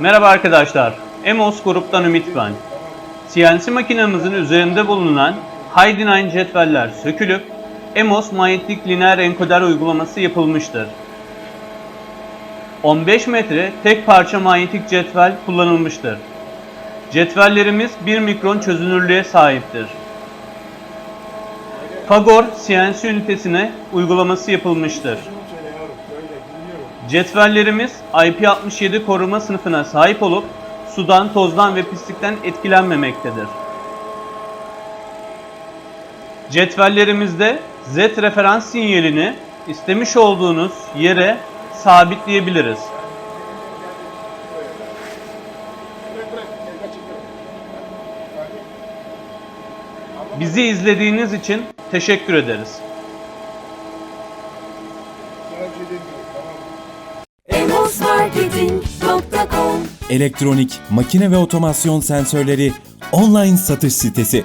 Merhaba arkadaşlar. Emos Grup'tan Ümit ben. CNC makinemizin üzerinde bulunan High cetveller sökülüp Emos manyetik lineer enkoder uygulaması yapılmıştır. 15 metre tek parça manyetik cetvel kullanılmıştır. Cetvellerimiz 1 mikron çözünürlüğe sahiptir. Fagor CNC ünitesine uygulaması yapılmıştır. Cetvellerimiz IP67 koruma sınıfına sahip olup sudan, tozdan ve pislikten etkilenmemektedir. Cetvellerimizde Z referans sinyalini istemiş olduğunuz yere sabitleyebiliriz. Bizi izlediğiniz için teşekkür ederiz. emosmarketing.com Elektronik, makine ve otomasyon sensörleri online satış sitesi